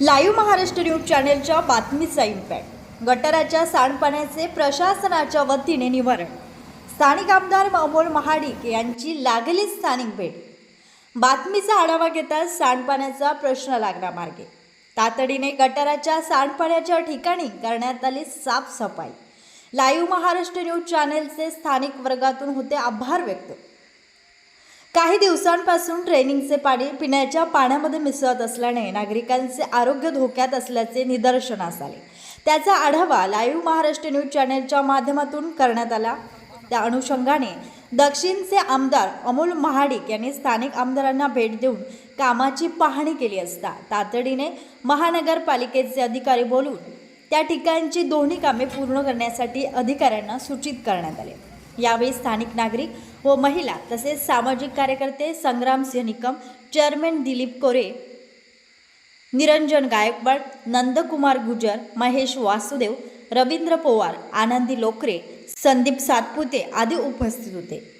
Live Maharashtra news चॅनेलच्या बातमीचा impact गटाराच्या सांडपाण्याचे प्रशासनाच्या वतीने निवारण. स्थानिक आमदार अमोल महाडिक यांची लागली स्थानिक भेट. बातमीचा आढावा घेताच सांडपाण्याचा प्रश्न लागला मार्गे. तातडीने गटाराच्या सांडपाण्याच्या ठिकाणी करण्यात आली साफसफाई. लाईव्ह महाराष्ट्र न्यूज चॅनेलचे स्थानिक वर्गातून होते आभार व्यक्त. काही दिवसांपासून ट्रेनिंगचे पाणी पिण्याच्या पाण्यामध्ये मिसळत असल्याने नागरिकांचे आरोग्य धोक्यात असल्याचे निदर्शनास आले. त्याचा आढावा लाईव्ह महाराष्ट्र न्यूज चॅनेलच्या माध्यमातून करण्यात आला. त्या अनुषंगाने दक्षिणचे आमदार अमोल महाडिक यांनी स्थानिक आमदारांना भेट देऊन कामाची पाहणी केली असता तातडीने महानगरपालिकेचे अधिकारी बोलून त्या ठिकाणची दोन्ही कामे पूर्ण करण्यासाठी अधिकाऱ्यांना सूचित करण्यात आले. यावेळी स्थानिक नागरिक व महिला तसेच सामाजिक कार्यकर्ते संग्रामसिंह निकम चेअरमॅन दिलीप कोरे निरंजन गायकवाड नंदकुमार गुजर महेश वासुदेव रवींद्र पोवार आनंदी लोकरे संदीप सातपुते आदी उपस्थित होते.